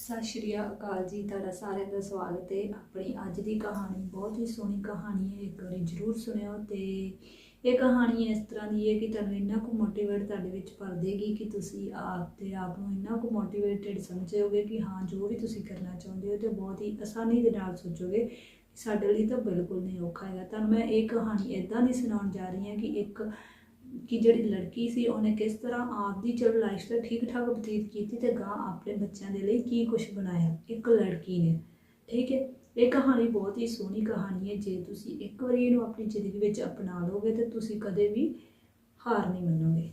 ਸਤਿ ਸ਼੍ਰੀ ਅਕਾਲ ਜੀ ਤੁਹਾਡਾ ਸਾਰਿਆਂ ਦਾ ਸਵਾਗਤ ਹੈ। ਆਪਣੀ ਅੱਜ ਦੀ ਕਹਾਣੀ, ਬਹੁਤ ਹੀ ਸੋਹਣੀ ਕਹਾਣੀ ਹੈ, ਇੱਕ ਵਾਰੀ ਜ਼ਰੂਰ ਸੁਣਿਓ ਤੇ ਇਹ ਕਹਾਣੀ ਇਸ ਤਰ੍ਹਾਂ ਦੀ ਹੈ ਕਿ ਤੁਹਾਨੂੰ ਇੰਨਾ ਕੁ ਮੋਟੀਵੇਟ ਤੁਹਾਡੇ ਵਿੱਚ ਭਰ ਦੇਗੀ ਕਿ ਤੁਸੀਂ ਆਪ ਤੇ ਆਪ ਨੂੰ ਇੰਨਾ ਕੁ ਮੋਟੀਵੇਟਡ ਸਮਝੋਗੇ ਕਿ ਹਾਂ, ਜੋ ਵੀ ਤੁਸੀਂ ਕਰਨਾ ਚਾਹੁੰਦੇ ਹੋ ਤੇ ਬਹੁਤ ਹੀ ਆਸਾਨੀ ਦੇ ਨਾਲ ਸੋਚੋਗੇ ਸਾਡੇ ਲਈ ਤਾਂ ਬਿਲਕੁਲ ਨਹੀਂ ਔਖਾ ਹੈਗਾ। ਤੁਹਾਨੂੰ ਮੈਂ ਇਹ ਕਹਾਣੀ ਇਦਾਂ ਦੀ ਸੁਣਾਉਣ ਜਾ ਰਹੀ ਹਾਂ ਕਿ ਇੱਕ ਕਿ ਜਿਹੜੀ ਲੜਕੀ ਸੀ, ਉਹਨੇ ਕਿਸ ਤਰ੍ਹਾਂ ਆਪ ਦੀ ਚਲ ਲਾਈਫ ਦਾ ਠੀਕ ਠਾਕ ਬਤੀਤ ਕੀਤੀ ਤੇ ਗਾਂ ਆਪਣੇ ਬੱਚਿਆਂ ਦੇ ਲਈ ਕੀ ਕੁਝ ਬਣਾਇਆ? ਇੱਕ ਲੜਕੀ ਨੇ। ਠੀਕ ਹੈ? ਇਹ ਕਹਾਣੀ ਬਹੁਤ ਹੀ ਸੋਹਣੀ ਕਹਾਣੀ ਹੈ। ਜੇ ਤੁਸੀਂ ਇੱਕ ਵਾਰੀ ਇਹਨੂੰ ਆਪਣੀ ਜ਼ਿੰਦਗੀ ਵਿੱਚ ਅਪਣਾ ਲਓਗੇ ਤੇ ਤੁਸੀਂ ਕਦੇ ਵੀ ਹਾਰ ਨਹੀਂ ਮੰਨੋਗੇ।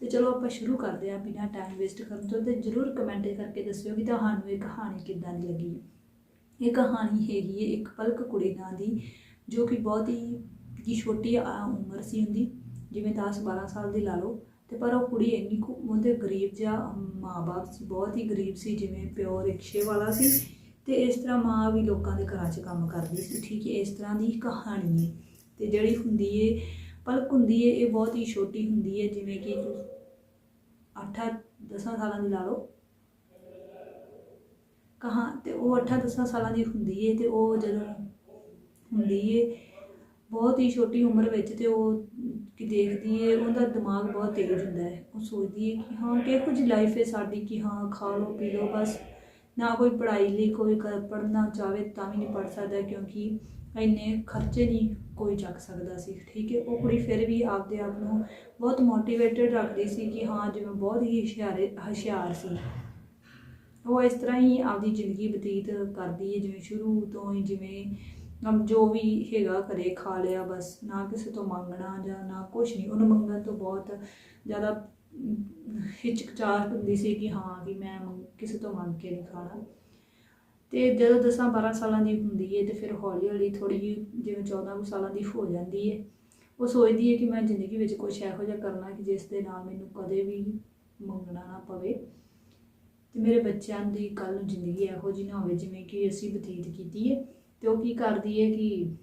ਤੇ ਚਲੋ ਆਪਾਂ ਸ਼ੁਰੂ ਕਰਦੇ ਹਾਂ ਬਿਨਾਂ ਟਾਈਮ ਵੇਸਟ ਕਰਨ ਤੋਂ ਤੇ ਜਰੂਰ ਕਮੈਂਟ ਕਰਕੇ ਦੱਸਿਓ ਕਿ ਤੁਹਾਨੂੰ ਇਹ ਕਹਾਣੀ ਕਿੱਦਾਂ ਦੀ ਲੱਗੀ। ਹੈ ਇਹ ਕਹਾਣੀ ਹੈਗੀ ਹੈ ਇੱਕ ਪਲਕ ਕੁੜੀ ਨਾਂ ਦੀ, ਜੋ ਕਿ ਬਹੁਤ ਹੀ ਛੋਟੀ ਉਮਰ ਸੀ ਹੁੰਦੀ ਜਿਵੇਂ 10 12 ਸਾਲ ਦੀ ਲਾ ਲਓ, ਤੇ ਪਰ ਉਹ ਕੁੜੀ ਇੰਨੀ ਕੁ ਉਹਦੇ ਗਰੀਬ ਜਿਹਾ ਮਾਂ-ਬਾਪ ਸੀ, ਬਹੁਤ ਹੀ ਗਰੀਬ ਸੀ, ਜਿਵੇਂ ਪਿਓ ਰਿਕਸ਼ੇ ਵਾਲਾ ਸੀ ਤੇ ਇਸ ਤਰ੍ਹਾਂ ਮਾਂ ਵੀ ਲੋਕਾਂ ਦੇ ਘਰਾਂ 'ਚ ਕੰਮ ਕਰਦੀ ਸੀ, ਠੀਕ ਹੈ, ਇਸ ਤਰ੍ਹਾਂ ਦੀ ਕਹਾਣੀ ਹੈ। ਤੇ ਜਿਹੜੀ ਹੁੰਦੀ ਏ, ਪਲਕ ਹੁੰਦੀ ਏ, ਇਹ ਬਹੁਤ ਹੀ ਛੋਟੀ ਹੁੰਦੀ ਏ, ਜਿਵੇਂ ਕਿ 8 10 ਸਾਲਾਂ ਦੀ ਲਾ ਲਓ। ਕਹਾ, ਤੇ ਉਹ 8 10 ਸਾਲਾਂ ਦੀ ਹੁੰਦੀ ਏ, ਤੇ ਉਹ ਜਦੋਂ ਹੁੰਦੀ ਏ, ਬਹੁਤ ਹੀ ਛੋਟੀ ਉਮਰ ਵਿੱਚ ਤੇ ਉਹ ਕਿ ਦੇਖਦੀ ਏ, ਉਹਦਾ ਦਿਮਾਗ ਬਹੁਤ ਤੇਜ਼ ਹੁੰਦਾ ਹੈ। ਉਹ ਸੋਚਦੀ ਏ ਕਿ ਹਾਂ, ਕਿ ਕੁਝ ਲਾਈਫ ਹੈ ਸਾਡੀ ਕਿ ਹਾਂ, ਖਾ ਲਓ, ਪੀ ਲਓ, ਬਸ। ਨਾ ਕੋਈ ਪੜ੍ਹਾਈ ਲਈ ਕੋਈ ਪੜ੍ਹਨਾ ਚਾਹਵੇ ਤਾਂ ਵੀ ਨਹੀਂ ਪੜ੍ਹ ਸਕਦਾ, ਕਿਉਂਕਿ ਇੰਨੇ ਖਰਚੇ ਨਹੀਂ ਕੋਈ ਚੱਕ ਸਕਦਾ ਸੀ। ਠੀਕ ਹੈ ਉਹ ਕੁੜੀ ਫਿਰ ਵੀ ਆਪਦੇ ਆਪ ਨੂੰ ਬਹੁਤ ਮੋਟੀਵੇਟਡ ਰੱਖਦੀ ਸੀ ਕਿ ਹਾਂ ਜਿਵੇਂ ਬਹੁਤ ਹੀ ਹੁਸ਼ਿਆਰ ਹੁਸ਼ਿਆਰ ਸੀ। ਉਹ ਇਸ ਤਰ੍ਹਾਂ ਹੀ ਆਪਦੀ ਜ਼ਿੰਦਗੀ ਬਤੀਤ ਕਰਦੀ ਹੈ ਜਿਵੇਂ ਸ਼ੁਰੂ ਤੋਂ ਹੀ, ਜਿਵੇਂ ਅਮ ਜੋ ਵੀ ਹੈਗਾ ਘਰੇ ਖਾ ਲਿਆ ਬਸ, ਨਾ ਕਿਸੇ ਤੋਂ ਮੰਗਣਾ ਜਾਂ ਨਾ ਕੁਝ ਨਹੀਂ। ਉਹਨੂੰ ਮੰਗਣ ਤੋਂ ਬਹੁਤ ਜ਼ਿਆਦਾ ਹਿਚਕਚਾਹਟ ਹੁੰਦੀ ਸੀ ਕਿ ਹਾਂ ਵੀ ਮੈਂ ਮੰਗ- ਕਿਸੇ ਤੋਂ ਮੰਗ ਕੇ ਨਹੀਂ ਖਾਣਾ। ਤੇ ਜਦੋਂ 10 12 ਸਾਲਾਂ ਦੀ ਹੁੰਦੀ ਹੈ ਤੇ ਫਿਰ ਹੌਲੀ ਹੌਲੀ ਥੋੜੀ ਜਿਹੀ ਜਿਵੇਂ 14 ਸਾਲਾਂ ਦੀ ਹੋ ਜਾਂਦੀ ਹੈ ਉਹ ਸੋਚਦੀ ਹੈ ਕਿ ਮੈਂ ਜ਼ਿੰਦਗੀ ਵਿੱਚ ਕੁਝ ਇਹੋ ਜਿਹਾ ਕਰਨਾ ਕਿ ਜਿਸ ਦੇ ਨਾਲ ਮੈਨੂੰ ਕਦੇ ਵੀ ਮੰਗਣਾ ਨਾ ਪਵੇ। ਤੇ ਮੇਰੇ ਬੱਚਿਆਂ ਦੀ ਕੱਲ ਨੂੰ ਜ਼ਿੰਦਗੀ ਇਹੋ ਜਿਹੀ ਨਾ ਹੋਵੇ ਜਿਵੇਂ ਕਿ ਅਸੀਂ ਬਤੀਤ ਕੀਤੀ ਹੈ ਤੇ ਉਹ ਕੀ ਕਰਦੀ ਹੈ ਕਿ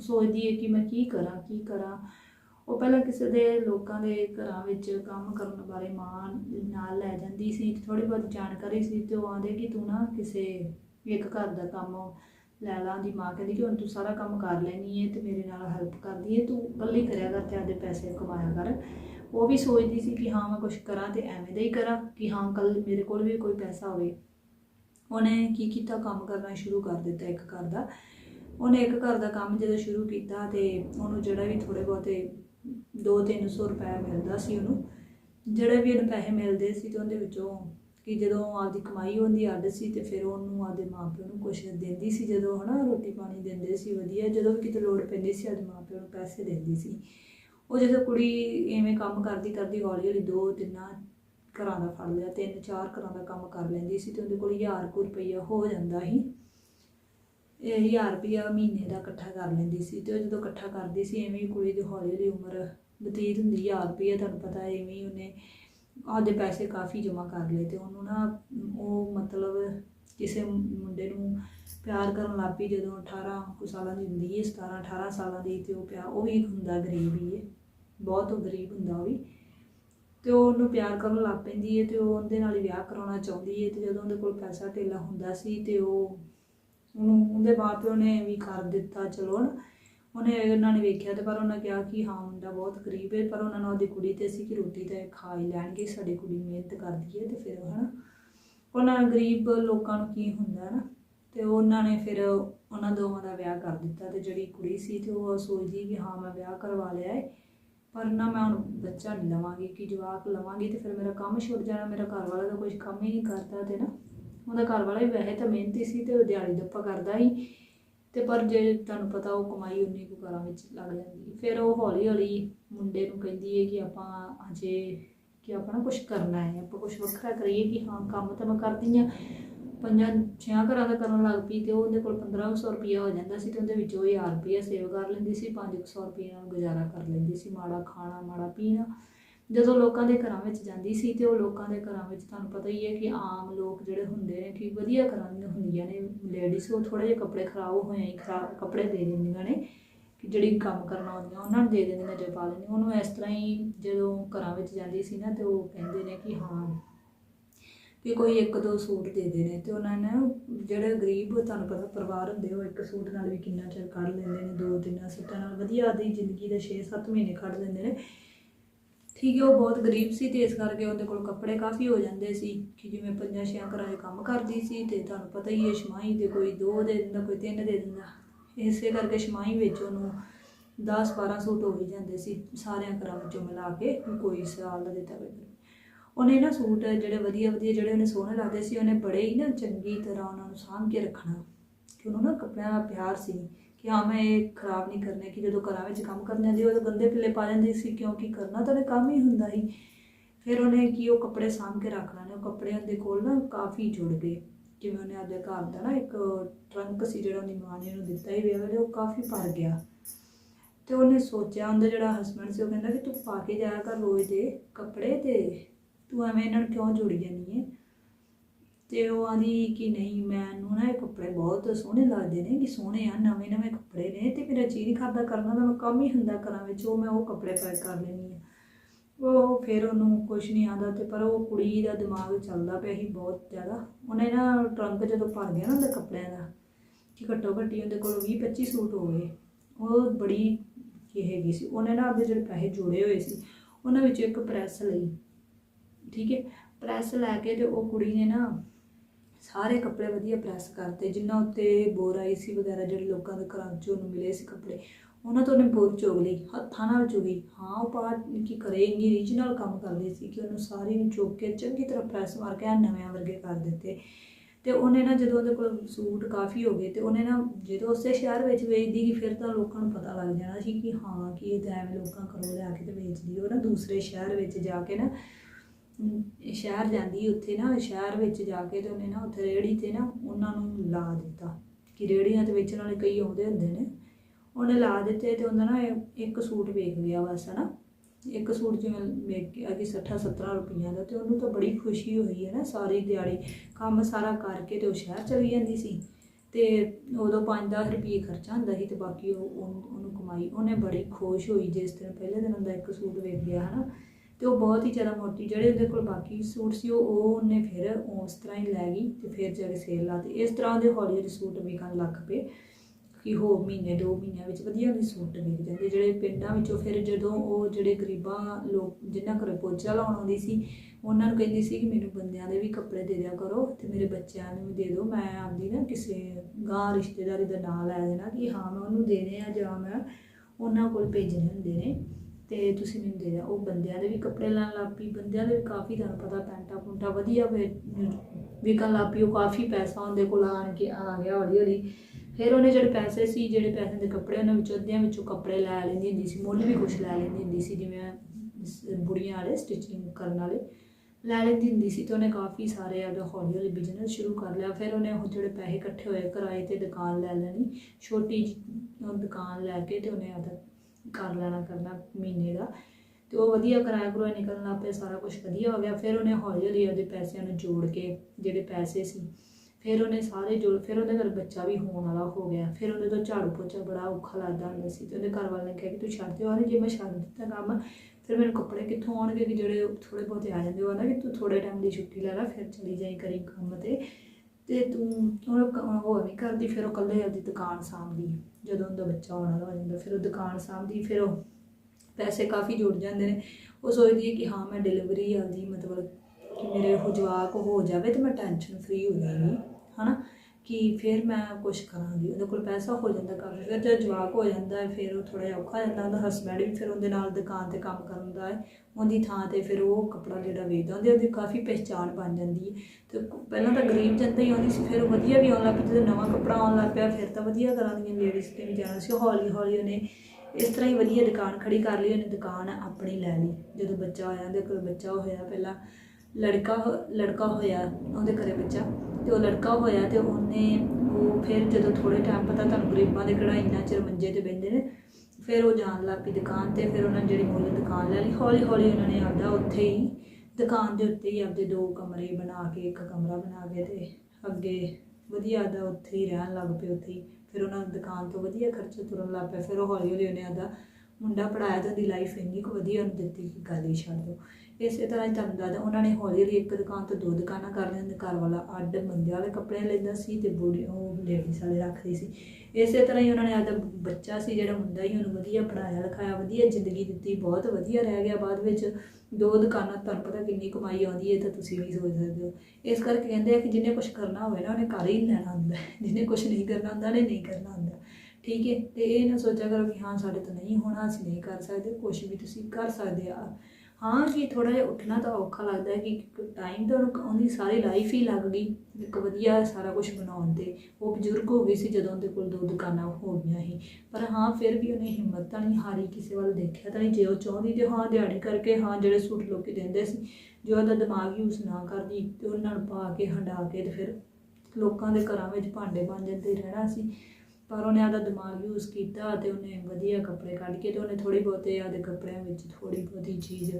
ਸੋਚਦੀ ਹੈ ਕਿ ਮੈਂ ਕੀ ਕਰਾਂ ਕੀ ਕਰਾਂ। ਉਹ ਪਹਿਲਾਂ ਕਿਸੇ ਦੇ ਲੋਕਾਂ ਦੇ ਘਰਾਂ ਵਿੱਚ ਕੰਮ ਕਰਨ ਬਾਰੇ ਮਾਂ ਨਾਲ ਲੈ ਜਾਂਦੀ ਸੀ ਥੋੜੀ ਬਹੁਤ ਜਾਣਕਾਰੀ ਸੀ ਤੇ ਉਹ ਆਂਦੇ ਕਿ ਤੂੰ ਨਾ ਕਿਸੇ ਇੱਕ ਘਰ ਦਾ ਕੰਮ ਲੈ ਲਾਂ। ਦੀ ਮਾਂ ਕਹਿੰਦੀ ਕਿ ਹੁਣ ਤੂੰ ਸਾਰਾ ਕੰਮ ਕਰ ਲੈਣੀ ਹੈ ਤੇ ਮੇਰੇ ਨਾਲ ਹੈਲਪ ਕਰਦੀ ਹੈ, ਤੂੰ ਇਕੱਲੀ ਕਰਿਆ ਕਰ ਤੇ ਆਦੇ ਪੈਸੇ ਕਮਾਇਆ ਕਰ। ਉਹ ਵੀ ਸੋਚਦੀ ਸੀ ਕਿ ਹਾਂ, ਮੈਂ ਕੁਝ ਕਰਾਂ ਤੇ ਐਵੇਂ ਦਾ ਹੀ ਕਰਾਂ, ਕਿ ਹਾਂ ਕੱਲ ਮੇਰੇ ਕੋਲ ਵੀ ਕੋਈ ਪੈਸਾ ਹੋਵੇ। ਉਹਨੇ ਕੀ ਕੀਤਾ? ਕੰਮ ਕਰਨਾ ਸ਼ੁਰੂ ਕਰ ਦਿੱਤਾ ਇੱਕ ਘਰ ਦਾ। ਉਹਨੇ ਇੱਕ ਘਰ ਦਾ ਕੰਮ ਜਦੋਂ ਸ਼ੁਰੂ ਕੀਤਾ ਤੇ ਉਹਨੂੰ ਜਿਹੜਾ ਵੀ ਥੋੜੇ ਬਹੁਤੇ 2-300 ਰੁਪਏ ਮਿਲਦਾ ਸੀ ਉਹਨੂੰ। ਜਿਹੜੇ ਵੀ ਇਹਨੂੰ ਪੈਸੇ ਮਿਲਦੇ ਸੀ ਤੇ ਉਹਦੇ ਵਿੱਚੋਂ ਕਿ ਜਦੋਂ ਆਪਦੀ ਕਮਾਈ ਹੁੰਦੀ ਅੱਡ ਸੀ ਤੇ ਫਿਰ ਉਹਨੂੰ ਆਪਦੇ ਮਾਪਿਆਂ ਨੂੰ ਕੁਝ ਦਿੰਦੀ ਸੀ। ਜਦੋਂ ਹਨਾ ਰੋਟੀ ਪਾਣੀ ਦਿੰਦੇ ਸੀ, ਵਧੀਆ। ਜਦੋਂ ਵੀ ਕਿਤੇ ਲੋੜ ਪੈਂਦੀ ਸੀ, ਆਪਦੇ ਮਾਪਿਆਂ ਨੂੰ ਪੈਸੇ ਦਿੰਦੀ ਸੀ। ਉਹ ਜਦੋਂ ਕੁੜੀ ਐਵੇਂ ਕੰਮ ਕਰਦੀ ਕਰਦੀ ਹੌਲੀ ਹੌਲੀ ਦੋ ਤਿੰਨਾਂ ਘਰਾਂ ਦਾ ਫੜ ਲਿਆ, ਤਿੰਨ ਚਾਰ ਘਰਾਂ ਦਾ ਕੰਮ ਕਰ ਲੈਂਦੀ ਸੀ ਤੇ ਉਹਦੇ ਕੋਲ 1000 ਕੁ ਰੁਪਈਆ ਹੋ ਜਾਂਦਾ ਸੀ। ਇਹ 1000 ਰੁਪਈਆ ਮਹੀਨੇ ਦਾ ਇਕੱਠਾ ਕਰ ਲੈਂਦੀ ਸੀ ਤੇ ਉਹ ਜਦੋਂ ਇਕੱਠਾ ਕਰਦੀ ਸੀ, ਐਵੇਂ ਹੀ ਕੁੜੀ ਦੀ ਹੌਲੀ ਹੌਲੀ ਉਮਰ ਬਤੀਤ ਹੁੰਦੀ 1000 ਰੁਪਈਆ ਤੁਹਾਨੂੰ ਪਤਾ ਹੈ ਐਵੇਂ ਹੀ ਉਹਨੇ ਆਪਦੇ ਪੈਸੇ ਕਾਫੀ ਜਮ੍ਹਾਂ ਕਰ ਲਏ ਤੇ ਉਹਨੂੰ ਨਾ ਉਹ ਮਤਲਬ ਕਿਸੇ ਮੁੰਡੇ ਨੂੰ ਪਿਆਰ ਕਰਨ ਲੱਗ ਪਈ ਜਦੋਂ 18 ਕੁ ਸਾਲਾਂ ਦੀ ਹੁੰਦੀ ਹੈ 17 18 ਸਾਲਾਂ ਦੀ ਤੇ ਉਹ ਪਿਆ, ਉਹ ਵੀ ਹੁੰਦਾ ਗਰੀਬ ਹੀ ਹੈ, ਬਹੁਤ ਉਹ ਗਰੀਬ ਹੁੰਦਾ ਉਹ ਵੀ। ਤੇ ਉਹ ਉਹਨੂੰ ਪਿਆਰ ਕਰਨ ਲੱਗ ਪੈਂਦੀ ਹੈ ਤੇ ਉਹ ਉਹਦੇ ਨਾਲ ਹੀ ਵਿਆਹ ਕਰਾਉਣਾ ਚਾਹੁੰਦੀ ਹੈ ਤੇ ਜਦੋਂ ਉਹਦੇ ਕੋਲ ਪੈਸਾ ਧੇਲਾ ਹੁੰਦਾ ਸੀ ਤੇ ਉਹ ਉਹਨੂੰ, ਉਹਦੇ ਮਾਪਿਓ ਨੇ ਵੀ ਕਰ ਦਿੱਤਾ ਚਲੋ ਨਾ ਉਹਨੇ ਉਹਨਾਂ ਨੇ ਵੇਖਿਆ ਤੇ ਪਰ ਉਹਨਾਂ ਕਿਹਾ ਕਿ ਹਾਂ, ਮੁੰਡਾ ਬਹੁਤ ਗਰੀਬ ਹੈ ਪਰ ਉਹਨਾਂ ਨੇ ਉਹਦੀ ਕੁੜੀ ਤੇ ਸੀ ਕਿ ਰੋਟੀ ਤਾਂ ਖਾ ਹੀ ਲੈਣਗੇ, ਸਾਡੀ ਕੁੜੀ ਮਿਹਨਤ ਕਰਦੀ ਹੈ ਤੇ ਫਿਰ ਹਨਾ। ਉਹਨਾਂ ਗਰੀਬ ਲੋਕਾਂ ਨੂੰ ਕੀ ਹੁੰਦਾ ਨਾ, ਤੇ ਉਹਨਾਂ ਨੇ ਫਿਰ ਉਹਨਾਂ ਦੋਵਾਂ ਦਾ ਵਿਆਹ ਕਰ ਦਿੱਤਾ ਤੇ ਜਿਹੜੀ ਕੁੜੀ ਸੀ ਤੇ ਉਹ ਸੋਚਦੀ ਕਿ ਹਾਂ, ਮੈਂ ਵਿਆਹ ਕਰਵਾ ਲਿਆ ਹੈ ਪਰ ਨਾ ਮੈਂ ਹੁਣ ਬੱਚਾ ਨਹੀਂ ਲਵਾਂਗੀ, ਕਿ ਜਵਾਕ ਲਵਾਂਗੀ ਤੇ ਫਿਰ ਮੇਰਾ ਕੰਮ ਛੁੱਟ ਜਾਣਾ, ਮੇਰਾ ਘਰ ਵਾਲਾ ਤਾਂ ਕੁਝ ਕੰਮ ਹੀ ਨਹੀਂ ਕਰਦਾ ਤੇ ਨਾ। ਉਹਦਾ ਘਰ ਵਾਲਾ ਵੀ ਵੈਸੇ ਤਾਂ ਮਿਹਨਤੀ ਸੀ ਤੇ ਉਹ ਦਿਹਾੜੀ ਦੱਪਾ ਕਰਦਾ ਹੀ ਤੇ ਪਰ ਜੇ ਤੁਹਾਨੂੰ ਪਤਾ ਉਹ ਕਮਾਈ ਉਨੀ ਕੁ ਘਰਾਂ ਵਿੱਚ ਲੱਗ ਜਾਂਦੀ ਫਿਰ ਉਹ ਹੌਲੀ ਹੌਲੀ ਮੁੰਡੇ ਨੂੰ ਕਹਿੰਦੀ ਹੈ ਕਿ ਆਪਾਂ ਅਜੇ ਕਿ ਆਪਾਂ ਨਾ ਕੁਝ ਕਰਨਾ ਹੈ, ਆਪਾਂ ਕੁਝ ਵੱਖਰਾ ਕਰੀਏ ਕਿ ਹਾਂ, ਕੰਮ ਤਾਂ ਮੈਂ ਕਰਦੀ ਆ ਪੰਜਾਂ ਛਿਆਂ ਘਰਾਂ ਦਾ ਕਰਨ ਲੱਗ ਪਈ ਤੇ ਉਹਦੇ ਕੋਲ 1500 ਰੁਪਇਆ ਹੋ ਜਾਂਦਾ ਸੀ ਤੇ ਉਹਦੇ ਵਿੱਚੋਂ 1000 ਰੁਪਇਆ ਸੇਵ ਕਰ ਲੈਂਦੀ ਸੀ 500 ਰੁਪਏ ਨਾਲ ਗੁਜ਼ਾਰਾ ਕਰ ਲੈਂਦੀ ਸੀ, ਮਾੜਾ ਖਾਣਾ, ਮਾੜਾ ਪੀਣਾ। ਜਦੋਂ ਲੋਕਾਂ ਦੇ ਘਰਾਂ ਵਿੱਚ ਜਾਂਦੀ ਸੀ ਤੇ ਉਹ ਲੋਕਾਂ ਦੇ ਘਰਾਂ ਵਿੱਚ ਤੁਹਾਨੂੰ ਪਤਾ ਹੀ ਹੈ ਕਿ ਆਮ ਲੋਕ ਜਿਹੜੇ ਹੁੰਦੇ ਨੇ, ਕਿ ਵਧੀਆ ਘਰਾਂ ਦੀਆਂ ਹੁੰਦੀਆਂ ਨੇ ਲੇਡੀਜ਼ ਉਹ ਥੋੜੇ ਜਿਹੇ ਕੱਪੜੇ ਖਰਾਬ ਹੋਏ ਹੀ ਖਰਾਬ ਕੱਪੜੇ ਦੇ ਦਿੰਦੀਆਂ ਨੇ, ਕਿ ਜਿਹੜੀ ਕੰਮ ਕਰਨਾ ਆਉਂਦੀਆਂ ਉਹਨਾਂ ਨੂੰ ਦੇ ਦਿੰਦੀਆਂ ਜੇ ਪਾ ਲੈਂਦੀਆਂ ਉਹਨੂੰ ਇਸ ਤਰ੍ਹਾਂ ਹੀ ਜਦੋਂ ਘਰਾਂ ਵਿੱਚ ਜਾਂਦੀ ਸੀ ਨਾ ਤੇ ਉਹ ਕਹਿੰਦੇ ਨੇ ਕਿ ਹਾਂ ਵੀ ਕੋਈ ਇੱਕ ਦੋ ਸੂਟ ਦੇ ਦੇਣੇ ਨੇ ਤੇ ਉਹਨਾਂ ਨੇ ਜਿਹੜੇ ਗਰੀਬ ਤੁਹਾਨੂੰ ਪਤਾ ਪਰਿਵਾਰ ਹੁੰਦੇ ਉਹ ਇੱਕ ਸੂਟ ਨਾਲ ਵੀ ਕਿੰਨਾ ਚਿਰ ਕੱਢ ਲੈਂਦੇ ਨੇ, ਦੋ ਤਿੰਨ ਸੂਟਾਂ ਨਾਲ। ਵਧੀਆ ਆਦੀ ਜ਼ਿੰਦਗੀ ਦੇ 6-7 ਮਹੀਨੇ ਕੱਢ ਲੈਂਦੇ ਨੇ। ਠੀਕ ਹੈ, ਉਹ ਬਹੁਤ ਗਰੀਬ ਸੀ ਤੇ ਇਸ ਕਰਕੇ ਉਹਦੇ ਕੋਲ ਕੱਪੜੇ ਕਾਫੀ ਹੋ ਜਾਂਦੇ ਸੀ ਕਿ ਜਿਵੇਂ ਪੰਜਾਂ ਛਿਆਂ ਘਰਾਂ 'ਚ ਕੰਮ ਕਰਦੀ ਸੀ ਤੇ ਤੁਹਾਨੂੰ ਪਤਾ ਹੀ ਹੈ ਛਮਾਈ ਦੇ ਕੋਈ ਦੋ ਦੇ ਦਿੰਦਾ, ਕੋਈ ਤਿੰਨ ਦੇ ਦਿੰਦਾ। ਇਸੇ ਕਰਕੇ ਛਮਾਈ ਵਿੱਚ ਉਹਨੂੰ 10 12 ਸੂਟ ਹੋ ਹੀ ਜਾਂਦੇ ਸੀ ਸਾਰਿਆਂ ਘਰਾਂ ਵਿੱਚੋਂ ਮਿਲਾ ਕੇ, ਕੋਈ ਸਾਲ ਦਾ ਦਿੱਤਾ ਕੋਈ। ਉਹਨੇ ਨਾ ਸੂਟ ਜਿਹੜੇ ਵਧੀਆ ਵਧੀਆ ਜਿਹੜੇ ਉਹਨੇ ਸੋਹਣੇ ਲੱਗਦੇ ਸੀ, ਉਹਨੇ ਬੜੇ ਹੀ ਨਾ ਚੰਗੀ ਤਰ੍ਹਾਂ ਉਹਨਾਂ ਨੂੰ ਸਾਂਭ ਕੇ ਰੱਖਣਾ। ਕਿ ਉਹਨੂੰ ਨਾ ਕੱਪੜਿਆਂ ਦਾ ਪਿਆਰ ਸੀ ਕਿ ਹਾਂ, ਮੈਂ ਇਹ ਖਰਾਬ ਨਹੀਂ ਕਰਨਾ, ਕਿ ਜਦੋਂ ਘਰਾਂ ਵਿੱਚ ਕੰਮ ਕਰਨ ਜਾਂਦੀ ਉਦੋਂ ਗੰਦੇ ਪਿੱਲੇ ਪਾ ਜਾਂਦੀ ਸੀ, ਕਿਉਂਕਿ ਕਰਨਾ ਤਾਂ ਉਹਨੇ ਕੰਮ ਹੀ ਹੁੰਦਾ ਸੀ। ਫਿਰ ਉਹਨੇ ਕੀ, ਉਹ ਕੱਪੜੇ ਸਾਂਭ ਕੇ ਰੱਖ ਲੈਣੇ, ਉਹ ਕੱਪੜੇ ਉਹਦੇ ਕੋਲ ਨਾ ਕਾਫੀ ਜੁੜ ਗਏ। ਜਿਵੇਂ ਉਹਨੇ ਆਪਦੇ ਘਰ ਦਾ ਨਾ ਇੱਕ ਟਰੰਕ ਸੀ ਜਿਹੜਾ ਉਹਦੀ ਮਾਂ ਨੇ ਉਹਨੂੰ ਦਿੱਤਾ ਹੀ ਵਿਆਹ ਵੇਲੇ, ਉਹ ਕਾਫੀ ਭਰ ਗਿਆ। ਤੇ ਉਹਨੇ ਸੋਚਿਆ, ਉਹਦਾ ਜਿਹੜਾ ਹਸਬੰਡ ਸੀ, ਉਹ ਕਹਿੰਦਾ ਕਿ ਤੂੰ ਪਾ ਕੇ ਜਾਇਆ ਕਰ ਰੋਜ਼ ਦੇ ਕੱਪੜੇ ਤੇ। ਤੂੰ ਐਵੇਂ ਇਹਨਾਂ ਨੂੰ ਕਿਉਂ ਜੁੜੀ ਜਾਂਦੀ ਹੈ ਤੇ ਉਹ ਆਂਦੀ ਕਿ ਨਹੀਂ, ਮੈਨੂੰ ਨਾ ਇਹ ਕੱਪੜੇ ਬਹੁਤ ਸੋਹਣੇ ਲੱਗਦੇ ਨੇ, ਕਿ ਸੋਹਣੇ ਆ, ਨਵੇਂ ਨਵੇਂ ਕੱਪੜੇ ਨੇ, ਤੇ ਮੇਰਾ ਚੀਜ਼ ਨਹੀਂ ਕਰਦਾ ਕਰਨਾ ਤਾਂ ਮੈਂ ਕੰਮ ਹੀ ਹੁੰਦਾ ਘਰਾਂ ਵਿੱਚ, ਉਹ ਮੈਂ ਉਹ ਕੱਪੜੇ ਪੈਕ ਕਰ ਲੈਣੀ ਆ। ਉਹ ਫਿਰ ਉਹਨੂੰ ਕੁਝ ਨਹੀਂ ਆਉਂਦਾ ਤੇ ਪਰ ਉਹ ਕੁੜੀ ਦਾ ਦਿਮਾਗ ਚੱਲਦਾ ਪਿਆ ਸੀ ਬਹੁਤ ਜ਼ਿਆਦਾ। ਉਹਨੇ ਨਾ ਟਰੰਕ ਜਦੋਂ ਭਰ ਗਿਆ ਨਾ ਉਹਦੇ ਕੱਪੜਿਆਂ ਦਾ, ਕਿ ਘੱਟੋ ਘੱਟੀ ਉਹਦੇ ਕੋਲ 20 25 ਸੂਟ ਹੋ ਗਏ। ਉਹ ਬੜੀ ਕੀ ਹੈਗੀ ਸੀ। ਉਹਨੇ ਨਾ ਆਪਦੇ ਜਿਹੜੇ ਪੈਸੇ ਜੋੜੇ ਹੋਏ ਸੀ, ਉਹਨਾਂ ਵਿੱਚੋਂ ਇੱਕ ਪ੍ਰੈਸ ਲਈ। ਠੀਕ ਹੈ? ਪ੍ਰੈਸ ਲੈ ਕੇ ਤੇ ਉਹ ਕੁੜੀ ਨੇ ਨਾ ਸਾਰੇ ਕੱਪੜੇ ਵਧੀਆ ਪ੍ਰੈਸ ਕਰਤੇ। ਜਿੰਨਾ ਉੱਤੇ ਬੋਰ ਆਈ ਸੀ ਵਗੈਰਾ, ਜਿਹੜੇ ਲੋਕਾਂ ਦੇ ਘਰਾਂ 'ਚ ਉਹਨੂੰ ਮਿਲੇ ਸੀ ਕੱਪੜੇ, ਉਹਨਾਂ ਤੋਂ ਉਹਨੇ ਬੋਰ ਚੁਗ ਲਈ, ਹੱਥਾਂ ਨਾਲ ਚੁਗੀ। ਹਾਂ, ਉਹ ਪਾ ਕੀ ਕਰੇ ਇੰਨੀ ਰੀਜਨਲ ਕੰਮ ਕਰਦੀ ਸੀ ਕਿ ਉਹਨੂੰ ਸਾਰੀ ਨੂੰ ਚੁੱਕ ਕੇ ਚੰਗੀ ਤਰ੍ਹਾਂ ਪ੍ਰੈਸ ਮਾਰ ਕੇ ਐਨ ਨਵੇਂ ਵਰਗੇ ਕਰ ਦਿੱਤੇ। ਤੇ ਉਹਨੇ ਨਾ ਜਦੋਂ ਉਹਦੇ ਕੋਲ ਸੂਟ ਕਾਫੀ ਹੋ ਗਏ ਤੇ ਉਹਨੇ ਨਾ ਜਦੋਂ ਉਸੇ ਸ਼ਹਿਰ ਵਿੱਚ ਵੇਚਦੀ ਕਿ ਫਿਰ ਤਾਂ ਲੋਕਾਂ ਨੂੰ ਪਤਾ ਲੱਗ ਜਾਣਾ ਸੀ ਕਿ ਹਾਂ, ਕਿ ਇਹ ਤਾਂ ਐਵੇਂ ਲੋਕਾਂ ਘਰੋਂ ਲਿਆ ਕੇ ਤੇ ਵੇਚਦੀ ਉਹ ਨਾ ਦੂਸਰੇ ਸ਼ਹਿਰ ਵਿੱਚ ਜਾ ਕੇ ਨਾ ਸ਼ਹਿਰ ਜਾਂਦੀ ਉੱਥੇ ਨਾ, ਸ਼ਹਿਰ ਵਿੱਚ ਜਾ ਕੇ ਤੇ ਉਹਨੇ ਨਾ ਉੱਥੇ ਰੇਹੜੀ ਤੇ ਨਾ ਉਹਨਾਂ ਨੂੰ ਲਾ ਦਿੱਤਾ ਕਿ ਰੇਹੜੀਆਂ ਤੇ ਵੇਚਣ ਵਾਲੇ ਕਈ ਆਉਂਦੇ ਹੁੰਦੇ ਨੇ। ਉਹਨੇ ਲਾ ਦਿੱਤੇ ਤੇ ਉਹਨਾਂ ਨਾ ਇੱਕ ਸੂਟ ਵੇਖ ਗਿਆ ਬਸ, ਹਨਾ? ਇੱਕ ਸੂਟ ਜਿਵੇਂ ਵੇਚ ਕੇ ਅਗੇ 60 70 ਰੁਪਈਆ ਦਾ ਤੇ ਉਹਨੂੰ ਤਾਂ ਬੜੀ ਖੁਸ਼ੀ ਹੋਈ ਹੈ ਨਾ ਸਾਰੀ ਦਿਹਾੜੀ। ਕੰਮ ਸਾਰਾ ਕਰਕੇ ਤੇ ਉਹ ਸ਼ਹਿਰ ਚਲੀ ਜਾਂਦੀ ਸੀ ਤੇ ਉਦੋਂ 5-10 ਰੁਪਏ ਖਰਚਾ ਹੁੰਦਾ ਸੀ ਤੇ ਬਾਕੀ ਉਹ ਉਹਨੂੰ ਉਹਨੂੰ ਕਮਾਈ। ਉਹਨੇ ਬੜੀ ਖੁਸ਼ ਹੋਈ ਜਿਸ ਦਿਨ, ਪਹਿਲੇ ਦਿਨ ਦਾ ਇੱਕ ਸੂਟ ਵੇਚ ਗਿਆ, ਹਨਾ? ਤੇ ਉਹ ਬਹੁਤ ਹੀ ਜ਼ਿਆਦਾ ਮੋਟੀ, ਜਿਹੜੇ ਉਹਦੇ ਕੋਲ ਬਾਕੀ ਸੂਟ ਸੀ, ਉਹ ਉਹ ਉਹਨੇ ਫਿਰ ਉਸ ਤਰ੍ਹਾਂ ਹੀ ਲੈ ਗਈ ਤੇ ਫਿਰ ਜਾ ਕੇ ਸੇਲ ਲਾਤੀ। ਇਸ ਤਰ੍ਹਾਂ ਦੇ ਹੌਲੀ ਹੌਲੀ ਸੂਟ ਵਿਕਣ ਲੱਗ ਪਏ ਕਿ ਹੋ ਮਹੀਨੇ, ਦੋ ਮਹੀਨਿਆਂ ਵਿੱਚ ਵਧੀਆ ਵੀ ਸੂਟ ਮਿਲ ਜਾਂਦੇ ਜਿਹੜੇ ਪਿੰਡਾਂ ਵਿੱਚੋਂ ਫਿਰ ਜਦੋਂ ਉਹ ਜਿਹੜੇ ਗਰੀਬਾਂ ਲੋਕ ਜਿਨ੍ਹਾਂ ਘਰੇ ਪੋਚਾ ਲਾਉਣ ਆਉਂਦੀ ਸੀ, ਉਹਨਾਂ ਨੂੰ ਕਹਿੰਦੀ ਸੀ ਕਿ ਮੈਨੂੰ ਬੰਦਿਆਂ ਦੇ ਵੀ ਕੱਪੜੇ ਦੇ ਦਿਆ ਕਰੋ ਤੇ ਮੇਰੇ ਬੱਚਿਆਂ ਨੂੰ ਵੀ ਦੇ ਦਿਓ। ਮੈਂ ਆਪਦੀ ਨਾ ਕਿਸੇ ਗਾਂ ਰਿਸ਼ਤੇਦਾਰੀ ਦਾ ਨਾਂ ਲੈ ਦੇਣਾ ਕਿ ਹਾਂ, ਮੈਂ ਉਹਨੂੰ ਦੇਣੇ ਆ ਜਾਂ ਮੈਂ ਉਹਨਾਂ ਕੋਲ ਭੇਜਣੇ ਹੁੰਦੇ ਨੇ। ਤੇ ਤੁਸੀਂ ਮੈਨੂੰ ਦੇ ਦਿਓ। ਉਹ ਬੰਦਿਆਂ ਦੇ ਵੀ ਕੱਪੜੇ ਲੈਣ ਲੱਗ ਪਈ, ਬੰਦਿਆਂ ਦੇ ਵੀ ਕਾਫੀ ਤੁਹਾਨੂੰ ਪਤਾ ਪੈਂਟਾ ਪੁੰਟਾ ਵਧੀਆ ਵੇ- ਵਿਕਣ ਲੱਗ ਪਈ, ਉਹ ਕਾਫੀ ਪੈਸਾ ਉਹਦੇ ਕੋਲ ਆਣ ਕੇ ਆ ਗਿਆ ਹੌਲੀ ਹੌਲੀ ਫਿਰ ਉਹਨੇ ਜਿਹੜੇ ਪੈਸੇ ਸੀ, ਜਿਹੜੇ ਪੈਸੇ ਦੇ ਕੱਪੜੇ ਉਹਨਾਂ ਵਿੱਚੋਂ ਅੱਧਿਆਂ ਵਿੱਚੋਂ ਕੱਪੜੇ ਲੈ ਲੈਂਦੀ ਹੁੰਦੀ ਸੀ, ਮੁੱਲ ਵੀ ਕੁਝ ਲੈ ਲੈਂਦੀ ਹੁੰਦੀ ਸੀ, ਜਿਵੇਂ ਬੁੜੀਆਂ ਵਾਲੇ ਸਟਿਚਿੰਗ ਕਰਨ ਵਾਲੇ, ਲੈ ਲੈਂਦੀ ਹੁੰਦੀ ਸੀ ਤੇ ਉਹਨੇ ਕਾਫੀ ਸਾਰੇ ਆਪਦਾ ਹੌਲੀ ਹੌਲੀ ਬਿਜ਼ਨਸ ਸ਼ੁਰੂ ਕਰ ਲਿਆ। ਫਿਰ ਉਹਨੇ ਉਹ ਜਿਹੜੇ ਪੈਸੇ ਇਕੱਠੇ ਹੋਏ ਕਿਰਾਏ ਤੇ ਦੁਕਾਨ ਲੈ ਲੈਣੀ, ਛੋਟੀ ਜਿਹੀ ਦੁਕਾਨ ਲੈ ਕੇ ਤੇ ਉਹਨੇ ਆਪਦਾ ਕਰ ਲੈਣਾ ਕਰਨਾ ਮਹੀਨੇ ਦਾ। ਤੇ ਉਹ ਵਧੀਆ ਕਿਰਾਇਆ ਕਰੋਇਆ ਨਿਕਲਣ ਲੱਗ ਪਿਆ, ਸਾਰਾ ਕੁਝ ਵਧੀਆ ਹੋ ਗਿਆ। ਫਿਰ ਉਹਨੇ ਹੌਲੀ ਹੌਲੀ ਉਹਦੇ ਪੈਸਿਆਂ ਨੂੰ ਜੋੜ ਕੇ ਜਿਹੜੇ ਪੈਸੇ ਸੀ, ਫਿਰ ਉਹਨੇ ਸਾਰੇ ਜੋੜ, ਫਿਰ ਉਹਦੇ ਘਰ ਬੱਚਾ ਵੀ ਹੋਣ ਵਾਲਾ ਹੋ ਗਿਆ। ਫਿਰ ਉਹਦੇ ਤੋਂ ਝਾੜੂ ਪੋਚਾ ਬੜਾ ਔਖਾ ਲੱਗਦਾ ਹੁੰਦਾ ਸੀ ਤੇ ਉਹਦੇ ਘਰ ਵਾਲੇ ਨੇ ਕਿਹਾ ਕਿ ਤੂੰ ਛੱਡ ਦਿਓ ਉਹਨੇ ਜੇ ਮੈਂ ਛੱਡ ਦਿੱਤਾ ਕੰਮ, ਫਿਰ ਮੈਨੂੰ ਕੱਪੜੇ ਕਿੱਥੋਂ ਆਉਣਗੇ ਕਿ ਜਿਹੜੇ ਥੋੜੇ ਬਹੁਤੇ ਆ ਜਾਂਦੇ, ਉਹ ਨਾ ਕਿ ਤੂੰ ਥੋੜੇ ਟਾਈਮ ਦੀ ਛੁੱਟੀ ਲੈ ਲੈ, ਫਿਰ ਚਲੀ ਜਾਈ ਕਰੀ ਕੰਮ ਤੇ। ਤੇ ਤੂੰ ਉਹ ਕ- ਹੋਰ ਨਹੀਂ ਕਰਦੀ, ਫਿਰ ਉਹ ਇਕੱਲੇ ਆਪਦੀ ਦੁਕਾਨ ਸਾਂਭਦੀ। ਜਦੋਂ ਉਹਦਾ ਬੱਚਾ ਆਉਣ ਵਾਲਾ ਹੋ ਜਾਂਦਾ, ਫਿਰ ਉਹ ਦੁਕਾਨ ਸਾਂਭਦੀ, ਫਿਰ ਉਹ ਪੈਸੇ ਕਾਫੀ ਜੁੜ ਜਾਂਦੇ ਨੇ। ਉਹ ਸੋਚਦੀ ਹੈ ਕਿ ਹਾਂ, ਮੈਂ ਡਿਲੀਵਰੀ ਆਦੀ ਮਤਲਬ ਕਿ ਮੇਰੇ ਉਹ ਜਵਾਕ ਹੋ ਜਾਵੇ ਤੇ ਮੈਂ ਟੈਨਸ਼ਨ ਫ੍ਰੀ ਹੋ ਜਾਵਾਂਗੀ ਹਨਾ? ਕਿ ਫਿਰ ਮੈਂ ਕੁਝ ਕਰਾਂਗੀ। ਉਹਦੇ ਕੋਲ ਪੈਸਾ ਹੋ ਜਾਂਦਾ ਕੰਮ ਫਿਰ ਜਦ ਜਵਾਕ ਹੋ ਜਾਂਦਾ ਹੈ, ਫਿਰ ਉਹ ਥੋੜਾ ਜਿਹਾ ਔਖਾ ਜਾਂਦਾ। ਉਹਦਾ ਹਸਬੈਂਡ ਵੀ ਫਿਰ ਉਹਦੇ ਨਾਲ ਦੁਕਾਨ ਤੇ ਕੰਮ ਕਰਦਾ ਹੈ। ਉਹਦੀ ਥਾਂ ਤੇ ਫਿਰ ਉਹ ਕੱਪੜਾ ਜਿਹੜਾ ਵੇਚਦਾ, ਉਹਦੀ ਉਹਦੀ ਕਾਫੀ ਪਹਿਚਾਣ ਬਣ ਜਾਂਦੀ ਹੈ। ਤੇ ਪਹਿਲਾਂ ਤਾਂ ਗਰੀਬ ਜਨਤਾ ਹੀ ਆਉਂਦੀ ਸੀ, ਫਿਰ ਉਹ ਵਧੀਆ ਵੀ ਆਉਣ ਲੱਗ ਪਿਆ ਜਦੋਂ ਨਵਾਂ ਕੱਪੜਾ ਆਉਣ ਲੱਗ ਪਿਆ, ਫਿਰ ਤਾਂ ਵਧੀਆ ਤਰ੍ਹਾਂ ਦੀਆਂ ਲੇਡੀਜ਼ ਨੇ ਵੀ ਜਾਣਾ ਸੀ। ਹੌਲੀ ਹੌਲੀ ਉਹਨੇ ਇਸ ਤਰ੍ਹਾਂ ਹੀ ਵਧੀਆ ਦੁਕਾਨ ਖੜੀ ਕਰ ਲਈ। ਉਹਨੇ ਦੁਕਾਨ ਆਪਣੀ ਲੈ ਲਈ। ਜਦੋਂ ਬੱਚਾ ਹੋਇਆ, ਉਹਦੇ ਕੋਲ ਬੱਚਾ ਹੋਇਆ ਪਹਿਲਾਂ, ਲੜਕਾ ਹੋ- ਲੜਕਾ ਹੋਇਆ ਉਹਦੇ ਘਰੇ ਬੱਚਾ। ਤੇ ਉਹ ਲੜਕਾ ਹੋਇਆ ਤੇ ਉਹਨੇ ਉਹ ਫਿਰ ਜਦੋਂ ਥੋੜੇ ਟਾਈਮ ਪਤਾ ਤੁਹਾਨੂੰ ਗਰੀਬਾਂ ਦੇ ਕਿਹੜਾ ਇੰਨਾ ਚਿਰ ਮੰਜੇ ਤੇ ਬੈੰਦੇ ਨੇ, ਫਿਰ ਉਹ ਜਾਣ ਲੱਗ ਪਈ ਦੁਕਾਨ ਤੇ, ਫਿਰ ਉਹਨਾਂ ਨੇ ਜਿਹੜੀ ਮੁੱਲ ਦੁਕਾਨ ਲੈ ਲਈ ਹੌਲੀ ਹੌਲੀ ਉਹਨਾਂ ਨੇ ਆਪਦਾ ਉੱਥੇ ਹੀ ਦੁਕਾਨ ਦੇ ਉੱਤੇ ਹੀ ਆਪਦੇ ਦੋ ਕਮਰੇ ਬਣਾ ਕੇ, ਇੱਕ ਕਮਰਾ ਬਣਾ ਕੇ ਤੇ ਅੱਗੇ ਵਧੀਆ ਦਾ ਉੱਥੇ ਹੀ ਰਹਿਣ ਲੱਗ ਪਏ ਉੱਥੇ ਹੀ। ਫਿਰ ਉਹਨਾਂ ਦੀ ਦੁਕਾਨ ਤੋਂ ਵਧੀਆ ਖਰਚਾ ਤੁਰਨ ਲੱਗ ਪਿਆ, ਫਿਰ ਉਹ ਹੌਲੀ ਹੌਲੀ ਉਹਨੇ ਆਪਦਾ ਮੁੰਡਾ ਪੜਾਇਆ ਤਾਂ ਉਹਦੀ ਲਾਈਫ ਇੰਨੀ ਕੁ ਵਧੀਆ ਉਹਨੂੰ ਦਿੱਤੀ ਕਿ ਗੱਲ ਹੀ ਛੱਡ ਦਿਓ ਇਸੇ ਤਰ੍ਹਾਂ ਹੀ ਤੁਹਾਨੂੰ ਦੱਸਦਾ, ਉਹਨਾਂ ਨੇ ਹੌਲੀ ਹੌਲੀ ਇੱਕ ਦੁਕਾਨ ਤੋਂ ਦੋ ਦੁਕਾਨਾਂ ਕਰ ਲਈਆਂ ਘਰ ਵਾਲਾ ਅੱਡ ਬੰਦੇ ਵਾਲੇ ਕੱਪੜੇ ਲੈਂਦਾ ਸੀ ਤੇ ਬੁੜੀ ਉਹ ਲੇਡੀਜ਼ ਵਾਲੇ ਰੱਖਦੀ ਸੀ। ਇਸੇ ਤਰ੍ਹਾਂ ਹੀ ਉਹਨਾਂ ਨੇ ਆਪਦਾ ਬੱਚਾ ਸੀ, ਜਿਹੜਾ ਮੁੰਡਾ ਹੀ ਉਹਨੂੰ ਵਧੀਆ ਪੜਾਇਆ ਲਿਖਾਇਆ, ਵਧੀਆ ਜ਼ਿੰਦਗੀ ਦਿੱਤੀ, ਬਹੁਤ ਵਧੀਆ ਰਹਿ ਗਿਆ ਬਾਅਦ ਵਿੱਚ। ਦੋ ਦੁਕਾਨਾਂ, ਤੁਹਾਨੂੰ ਪਤਾ ਕਿੰਨੀ ਕਮਾਈ ਆਉਂਦੀ ਹੈ, ਤਾਂ ਤੁਸੀਂ ਵੀ ਸੋਚ ਸਕਦੇ ਹੋ। ਇਸ ਕਰਕੇ ਕਹਿੰਦੇ ਆ ਕਿ ਜਿਹਨੇ ਕੁਝ ਕਰਨਾ ਹੋਵੇ ਨਾ, ਉਹਨੇ ਕਰ ਹੀ ਲੈਣਾ ਹੁੰਦਾ। ਜਿਹਨੇ ਕੁਝ ਨਹੀਂ ਕਰਨਾ ਹੁੰਦਾ, ਉਹਨੇ ਨਹੀਂ ਕਰਨਾ ਹੁੰਦਾ। ਠੀਕ ਹੈ, ਤੇ ਇਹ ਨਾ ਸੋਚਿਆ ਕਰੋ ਕਿ ਹਾਂ, ਸਾਡੇ ਤੋਂ ਨਹੀਂ ਹੋਣਾ, ਅਸੀਂ ਨਹੀਂ ਕਰ ਸਕਦੇ ਕੁਝ ਵੀ ਤੁਸੀਂ ਕਰ ਸਕਦੇ ਆ। ਹਾਂ ਕਿ ਥੋੜਾ ਜਿਹਾ ਉੱਠਣਾ ਤਾਂ ਔਖਾ ਲੱਗਦਾ ਹੈ ਕਿ ਟਾਈਮ ਤਾਂ ਉਹਨੂੰ ਉਹਦੀ ਸਾਰੀ ਲਾਈਫ ਹੀ ਲੱਗ ਗਈ, ਇੱਕ ਵਧੀਆ ਸਾਰਾ ਕੁਝ ਬਣਾਉਣ ਤੇ। ਉਹ ਬਜ਼ੁਰਗ ਹੋ ਗਈ ਸੀ ਜਦੋਂ ਉਹਦੇ ਕੋਲ ਦੋ ਦੁਕਾਨਾਂ ਹੋ ਗਈਆਂ ਸੀ। ਪਰ ਹਾਂ, ਫਿਰ ਵੀ ਉਹਨੇ ਹਿੰਮਤ ਤਾਂ ਨਹੀਂ ਹਾਰੀ, ਕਿਸੇ ਵੱਲ ਦੇਖਿਆ ਤਾਂ ਨਹੀਂ। ਜੇ ਉਹ ਚਾਹੁੰਦੀ ਤੇ ਹਾਂ, ਦਿਹਾੜੀ ਕਰਕੇ ਹਾਂ, ਜਿਹੜੇ ਸੂਟ ਲੋਕੀ ਦਿੰਦੇ ਸੀ, ਜੋ ਉਹਦਾ ਦਿਮਾਗ ਯੂਜ਼ ਨਾ ਕਰਦੀ, ਤੇ ਉਹਨਾਂ ਨੂੰ ਪਾ ਕੇ ਹੰਡਾ ਕੇ ਤੇ ਫਿਰ ਲੋਕਾਂ ਦੇ ਘਰਾਂ ਵਿੱਚ ਭਾਂਡੇ ਬਣ ਜਾਂਦੇ ਰਹਿਣਾ ਸੀ। ਪਰ ਉਹਨੇ ਆਪਦਾ ਦਿਮਾਗ ਯੂਜ਼ ਕੀਤਾ ਤੇ ਉਹਨੇ ਵਧੀਆ ਕੱਪੜੇ ਕੱਢ ਕੇ ਤੇ ਉਹਨੇ ਥੋੜੀ ਬਹੁਤੇ ਆਪਦੇ ਕੱਪੜਿਆਂ ਵਿੱਚ ਥੋੜੀ ਬਹੁਤੀ ਚੀਜ਼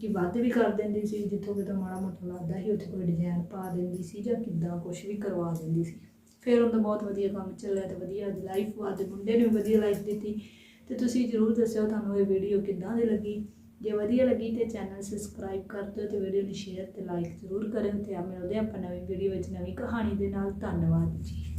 ਕਿ ਵੱਧ ਵੀ ਕਰ ਦਿੰਦੀ ਸੀ, ਜਿੱਥੋਂ ਕਿਤੇ ਮਾੜਾ ਮੋਟਾ ਲੱਗਦਾ ਸੀ, ਉੱਥੇ ਕੋਈ ਡਿਜ਼ਾਈਨ ਪਾ ਦਿੰਦੀ ਸੀ ਜਾਂ ਕਿੱਦਾਂ ਕੁਝ ਵੀ ਕਰਵਾ ਦਿੰਦੀ ਸੀ। ਫਿਰ ਉਹਦਾ ਬਹੁਤ ਵਧੀਆ ਕੰਮ ਚੱਲਿਆ ਤੇ ਵਧੀਆ ਲਾਈਫ ਵਾਦੇ ਮੁੰਡੇ ਨੂੰ ਵੀ ਵਧੀਆ ਲਾਈਫ ਦਿੱਤੀ। ਤੇ ਤੁਸੀਂ ਜਰੂਰ ਦੱਸਿਓ ਤੁਹਾਨੂੰ ਇਹ ਵੀਡੀਓ ਕਿੱਦਾਂ ਦੀ ਲੱਗੀ। ਜੇ ਵਧੀਆ ਲੱਗੀ ਤੇ ਚੈਨਲ ਸਬਸਕ੍ਰਾਈਬ ਕਰ ਦਿਓ ਤੇ ਵੀਡੀਓ ਨੂੰ ਸ਼ੇਅਰ ਤੇ ਲਾਈਕ ਜ਼ਰੂਰ ਕਰਿਓ ਤੇ ਆ ਮਿਲਦੇ ਆਪਾਂ ਨਵੀਂ ਵੀਡੀਓ ਵਿੱਚ ਨਵੀਂ ਕਹਾਣੀ ਦੇ ਨਾਲ। ਧੰਨਵਾਦ ਜੀ।